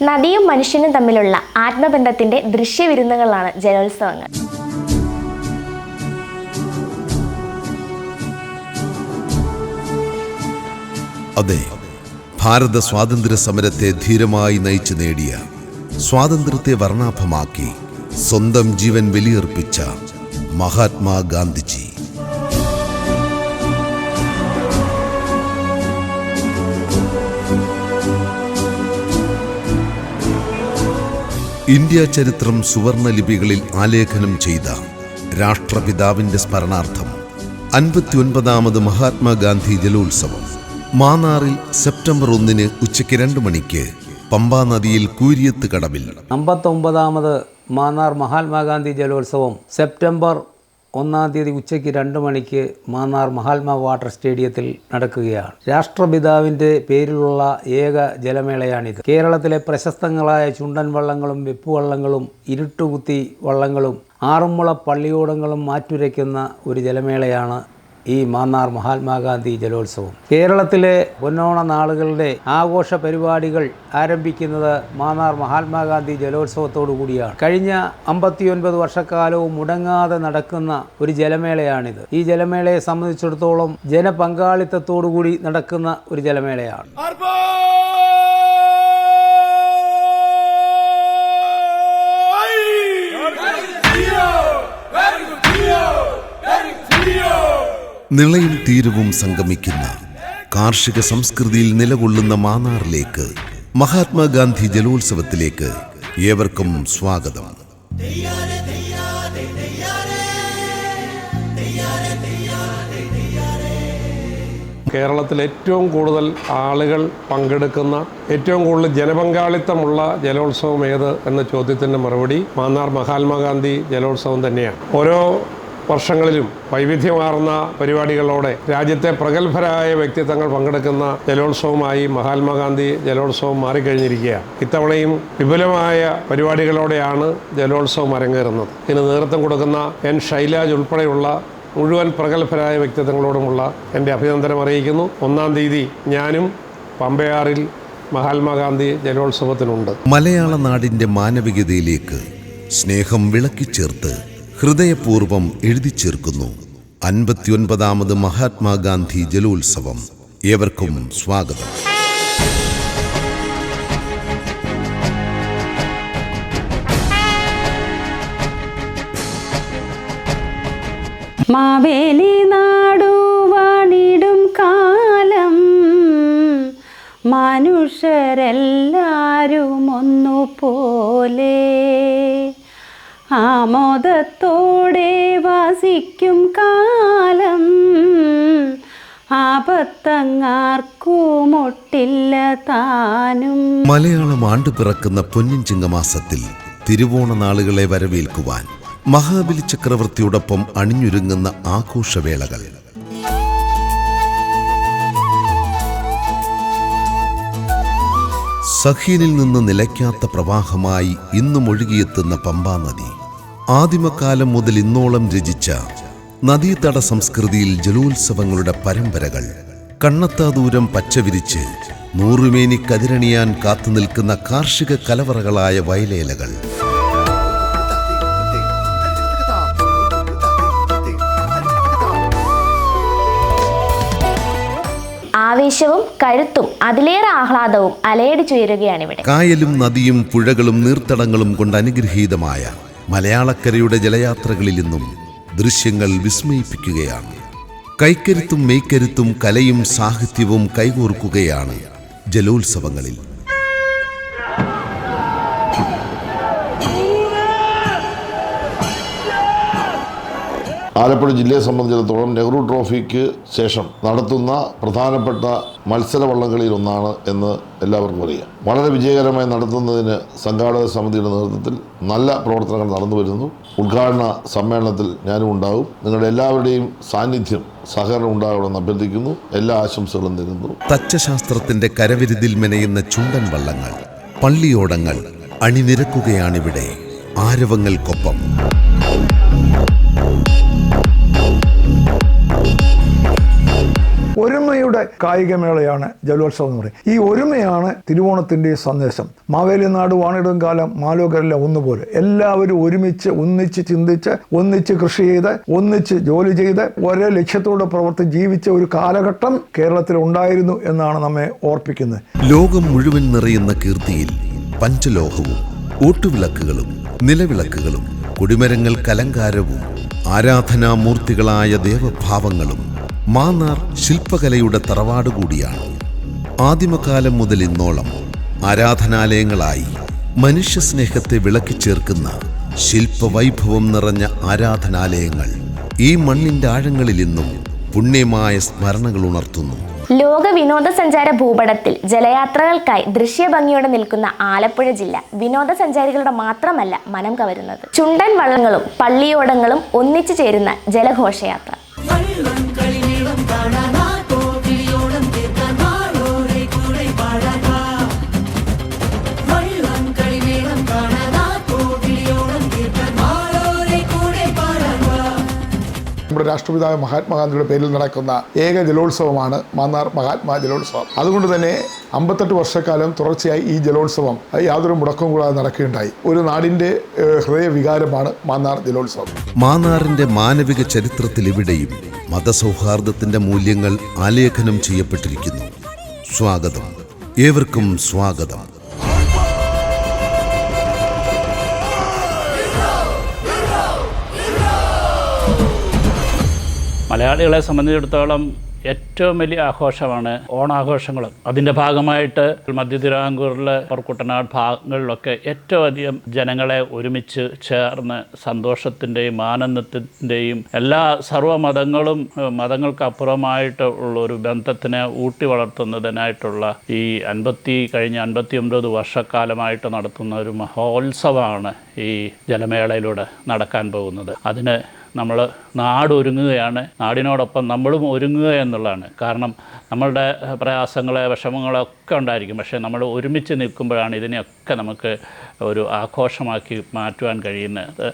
നദിയും മനുഷ്യനും തമ്മിലുള്ള ആത്മബന്ധത്തിന്റെ ദൃശ്യവിരുന്നുകളാണ് ജലോത്സവങ്ങൾ അതെ ഭാരത സ്വാതന്ത്ര്യ സമരത്തെ ധീരമായി നയിച്ചു നേടിയ സ്വാതന്ത്ര്യത്തെ വർണാഭമാക്കി സ്വന്തം ജീവൻ ബലിയർപ്പിച്ച മഹാത്മാ ഇന്ത്യ ചരിത്രം സുവർണ ലിപികളിൽ ആലേഖനം ചെയ്ത രാഷ്ട്രപിതാവിന്റെ സ്മരണാർത്ഥം അൻപത്തിയൊൻപതാമത് മഹാത്മാഗാന്ധി ജലോത്സവം മാന്നാറിൽ സെപ്റ്റംബർ ഒന്നിന് ഉച്ചയ്ക്ക് രണ്ട് മണിക്ക് പമ്പാ നദിയിൽ കൂരിയത്ത് കടവിൽ. അമ്പത്തൊമ്പതാമത് മാന്നാർ മഹാത്മാഗാന്ധി ജലോത്സവം സെപ്റ്റംബർ ഒന്നാം തീയതി ഉച്ചയ്ക്ക് രണ്ട് മണിക്ക് മാന്നാർ മഹാത്മാ വാട്ടർ സ്റ്റേഡിയത്തിൽ നടക്കുകയാണ്. രാഷ്ട്രപിതാവിന്റെ പേരിലുള്ള ഏക ജലമേളയാണിത്. കേരളത്തിലെ പ്രശസ്തങ്ങളായ ചുണ്ടൻ വള്ളങ്ങളും വെപ്പുവള്ളങ്ങളും ഇരുട്ടുകുത്തി വള്ളങ്ങളും ആറന്മുള പള്ളിയോടങ്ങളും മാറ്റുരയ്ക്കുന്ന ഒരു ജലമേളയാണ് ഈ മാന്നാർ മഹാത്മാഗാന്ധി ജലോത്സവം. കേരളത്തിലെ പൊന്നോണ നാളുകളുടെ ആഘോഷ പരിപാടികൾ ആരംഭിക്കുന്നത് മാന്നാർ മഹാത്മാഗാന്ധി ജലോത്സവത്തോടു കൂടിയാണ്. കഴിഞ്ഞ അമ്പത്തിയൊൻപത് വർഷക്കാലവും മുടങ്ങാതെ നടക്കുന്ന ഒരു ജലമേളയാണിത്. ഈ ജലമേളയെ സംബന്ധിച്ചിടത്തോളം ജനപങ്കാളിത്തത്തോടു കൂടി നടക്കുന്ന ഒരു ജലമേളയാണ്. നിളയും തീരവും സംഗമിക്കുന്ന കാർഷിക സംസ്കൃതിയിൽ നിലകൊള്ളുന്ന മാന്നാറിലേക്ക് മഹാത്മാഗാന്ധി ജലോത്സവത്തിലേക്ക് ഏവർക്കും സ്വാഗതം. കേരളത്തിൽ ഏറ്റവും കൂടുതൽ ആളുകൾ പങ്കെടുക്കുന്ന ഏറ്റവും കൂടുതൽ ജനപങ്കാളിത്തമുള്ള ജലോത്സവം ഏത് എന്ന ചോദ്യത്തിന്റെ മറുപടി മാന്നാർ മഹാത്മാഗാന്ധി ജലോത്സവം തന്നെയാണ്. ഓരോ വർഷങ്ങളിലും വൈവിധ്യമാർന്ന പരിപാടികളോടെ രാജ്യത്തെ പ്രഗത്ഭരായ വ്യക്തിത്വങ്ങൾ പങ്കെടുക്കുന്ന ജലോത്സവമായി മഹാത്മാഗാന്ധി ജലോത്സവം മാറിക്കഴിഞ്ഞിരിക്കുകയാണ്. ഇത്തവണയും വിപുലമായ പരിപാടികളോടെയാണ് ജലോത്സവം അരങ്ങേറുന്നത്. ഇതിന് നേതൃത്വം കൊടുക്കുന്ന എൻ. ശൈലാജ് ഉൾപ്പെടെയുള്ള മുഴുവൻ പ്രഗത്ഭരായ വ്യക്തിത്വങ്ങളോടുമുള്ള എന്റെ അഭിനന്ദനം അറിയിക്കുന്നു. ഒന്നാം തീയതി ഞാനും പമ്പയാറിൽ മഹാത്മാഗാന്ധി ജലോത്സവത്തിനുണ്ട്. മലയാള നാടിന്റെ മാനവികതയിലേക്ക് സ്നേഹം വിളക്കിച്ചേർത്ത് ഹൃദയപൂർവം എഴുതി ചേർക്കുന്നു. അൻപത്തിയൊൻപതാമത് മഹാത്മാഗാന്ധി ജലോത്സവം. ഏവർക്കും സ്വാഗതം. മാവേലി നാടുവാണിടും കാലം. മനുഷ്യരെല്ലാരും ഒന്നുപോലെ. ആമോദത്തോടെ വാസിക്കും കാലം. ആപത്തങ്ങാർക്കുമൊട്ടില്ല താനും. മലയാളം ആണ്ടു പിറക്കുന്ന പൊന്നിൻ ചിങ്ങമാസത്തിൽ തിരുവോണ നാളുകളെ വരവേൽക്കുവാൻ മഹാബലി ചക്രവർത്തിയോടൊപ്പം അണിഞ്ഞൊരുങ്ങുന്ന ആഘോഷവേളകൾ. സഹീനിൽ നിന്ന് നിലയ്ക്കാത്ത പ്രവാഹമായി ഇന്നും ഒഴുകിയെത്തുന്ന പമ്പാ നദി. ആദിമകാലം മുതൽ ഇന്നോളം രചിച്ച നദീതട സംസ്കൃതിയിൽ ജലോത്സവങ്ങളുടെ പരമ്പരകൾ. കണ്ണത്താ ദൂരം പച്ചവിരിച്ച് നൂറുമേനി കതിരണിയാൻ കാത്തു നിൽക്കുന്ന കാർഷിക കലവറകളായ വയലേലകൾ. ആവേശവും കഴുത്തും അതിലേറെ ആഹ്ലാദവും അലയടിച്ചുയരുകയാണിവിടെ കായലും നദിയും പുഴകളും നീർത്തടങ്ങളും കൊണ്ട് അനുഗ്രഹീതമായ മലയാളക്കരയുടെ ജലയാത്രകളിൽ നിന്നും ദൃശ്യങ്ങൾ വിസ്മയിപ്പിക്കുകയാണ്. കൈക്കരുത്തും മെയ്ക്കരുത്തും കലയും സാഹിത്യവും കൈകോർക്കുകയാണ് ജലോത്സവങ്ങളിൽ. ആലപ്പുഴ ജില്ലയെ സംബന്ധിച്ചിടത്തോളം നെഹ്റു ട്രോഫിക്ക് ശേഷം നടത്തുന്ന പ്രധാനപ്പെട്ട മത്സര വള്ളംകളിയിൽ ഒന്നാണ് എന്ന് എല്ലാവർക്കും അറിയാം. വളരെ വിജയകരമായി നടത്തുന്നതിന് സംഘാടക സമിതിയുടെ നേതൃത്വത്തിൽ നല്ല പ്രവർത്തനങ്ങൾ നടന്നു വരുന്നു. ഉദ്ഘാടന സമ്മേളനത്തിൽ ഞാനും ഉണ്ടാകും നിങ്ങളുടെ എല്ലാവരുടെയും സാന്നിധ്യം സഹകരണം ഉണ്ടാകണമെന്ന് അഭ്യർത്ഥിക്കുന്നു. എല്ലാ ആശംസകളും നേരുന്നു. തച്ചശാസ്ത്രത്തിന്റെ കരവിരുതിൽ മെനയുന്ന ചുണ്ടൻ വള്ളങ്ങൾ പള്ളിയോടങ്ങൾ അണിനിരക്കുകയാണിവിടെ ആരവങ്ങൾക്കൊപ്പം. ഒരുമയുടെ കായികമേളയാണ് ജലോത്സവം എന്ന് പറയും. ഈ ഒരുമയാണ് തിരുവോണത്തിന്റെ സന്ദേശം. മാവേലി നാട് വാണിടും കാലം മാലോകരല്ല ഒന്നുപോലെ. എല്ലാവരും ഒരുമിച്ച് ഒന്നിച്ച് ചിന്തിച്ച് ഒന്നിച്ച് കൃഷി ചെയ്ത് ഒന്നിച്ച് ജോലി ചെയ്ത് ഒരേ ലക്ഷ്യത്തോടെ പ്രവർത്തി ജീവിച്ച ഒരു കാലഘട്ടം കേരളത്തിൽ ഉണ്ടായിരുന്നു എന്നാണ് നമ്മെ ഓർപ്പിക്കുന്നത്. ലോകം മുഴുവൻ നിറയുന്ന കീർത്തിയിൽ പഞ്ചലോഹവും ഓട്ടുവിളക്കുകളും നിലവിളക്കുകളും കൊടിമരങ്ങൾ കലങ്കാരവും ആരാധനാമൂർത്തികളായ ദേവഭാവങ്ങളും മാന്നാർ ശില്പകലയുടെ തറവാട് കൂടിയാണ്. ആദിമകാലം മുതൽ ഇന്നോളം ആരാധനാലയങ്ങളായി മനുഷ്യസ്നേഹത്തെ വിളക്കിച്ചേർക്കുന്ന ശില്പവൈഭവം നിറഞ്ഞ ആരാധനാലയങ്ങൾ ഈ മണ്ണിന്റെ ആഴങ്ങളിൽ ഇന്നും പുണ്യമായ സ്മരണകൾ ഉണർത്തുന്നു. ലോക വിനോദസഞ്ചാര ഭൂപടത്തിൽ ജലയാത്രകൾക്കായി ദൃശ്യഭംഗിയോടെ നിൽക്കുന്ന ആലപ്പുഴ ജില്ല വിനോദസഞ്ചാരികളുടെ മാത്രമല്ല മനം കവരുന്നത്. ചുണ്ടൻ വള്ളങ്ങളും പള്ളിയോടങ്ങളും ഒന്നിച്ചു ചേരുന്ന ജലഘോഷയാത്ര. നമ്മുടെ രാഷ്ട്രപിതാവ് മഹാത്മാഗാന്ധിയുടെ പേരിൽ നടക്കുന്ന ഏക ജലോത്സവമാണ് മാന്നാർ മഹാത്മാ ജലോത്സവം. അതുകൊണ്ട് തന്നെ അമ്പത്തെട്ട് വർഷക്കാലം തുടർച്ചയായി ഈ ജലോത്സവം യാതൊരു മുടക്കവും കൂടാതെ നടക്കുകയുണ്ടായി. ഒരു നാടിന്റെ ഹൃദയ വികാരമാണ് മാന്നാർ ജലോത്സവം. മാന്നാറിന്റെ മാനവിക ചരിത്രത്തിൽ ഇവിടെയും മതസൗഹാർദ്ദത്തിന്റെ മൂല്യങ്ങൾ ആലേഖനം ചെയ്യപ്പെട്ടിരിക്കുന്നു. സ്വാഗതം. ഏവർക്കും സ്വാഗതം. മലയാളികളെ സംബന്ധിച്ചിടത്തോളം ഏറ്റവും വലിയ ആഘോഷമാണ് ഓണാഘോഷങ്ങൾ. അതിന്റെ ഭാഗമായിട്ട് മധ്യ തിരുവിതാംകൂറിലെ കുട്ടനാട് ഭാഗങ്ങളിലൊക്കെ ഏറ്റവും അധികം ജനങ്ങളെ ഒരുമിച്ച് ചേർന്ന് സന്തോഷത്തിന്റെയും ആനന്ദത്തിന്റെയും എല്ലാ സർവമതങ്ങളും മതങ്ങൾക്കപ്പുറമായിട്ട് ഉള്ള ഒരു ബന്ധത്തിനെ ഊട്ടി വളർത്തുന്നതിനായിട്ടുള്ള ഈ അൻപത്തി കഴിഞ്ഞ അൻപത്തി ഒമ്പത് വർഷക്കാലമായിട്ട് നടത്തുന്ന ഒരു മഹോത്സവമാണ് ഈ ജലമേളയിലൂടെ നടക്കാൻ പോകുന്നത്. അതിന് നമ്മൾ നാടൊരുങ്ങുകയാണ് നാടിനോടൊപ്പം നമ്മളും ഒരുങ്ങുക എന്നുള്ളതാണ്. കാരണം നമ്മളുടെ പ്രയാസങ്ങളെ വിഷമങ്ങളൊക്കെ ഉണ്ടായിരിക്കും. പക്ഷേ നമ്മൾ ഒരുമിച്ച് നിൽക്കുമ്പോഴാണ് ഇതിനെയൊക്കെ നമുക്ക് ഒരു ആഘോഷമാക്കി മാറ്റുവാൻ കഴിയുന്നത്.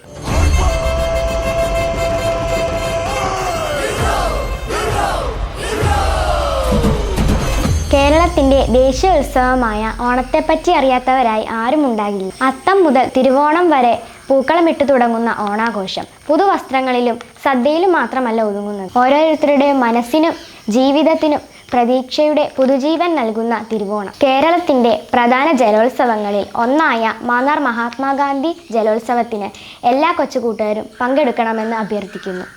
കേരളത്തിന്റെ ദേശീയോത്സവമായ ഓണത്തെപ്പറ്റി അറിയാത്തവരായി ആരും ഉണ്ടാകില്ല അത്തം മുതൽ തിരുവോണം വരെ പൂക്കളമിട്ട് തുടങ്ങുന്ന ഓണാഘോഷം. പുതുവസ്ത്രങ്ങളിലും സദ്യയിലും മാത്രമല്ല ഒതുങ്ങുന്നത്. ഓരോരുത്തരുടെയും മനസ്സിനും ജീവിതത്തിനും പ്രതീക്ഷയുടെ പുതുജീവൻ നൽകുന്ന തിരുവോണം. കേരളത്തിന്റെ പ്രധാന ജലോത്സവങ്ങളിൽ ഒന്നായ മാന്നാർ മഹാത്മാഗാന്ധി ജലോത്സവത്തിന് എല്ലാ കൊച്ചുകൂട്ടുകാരും പങ്കെടുക്കണമെന്ന് അഭ്യർത്ഥിക്കുന്നു.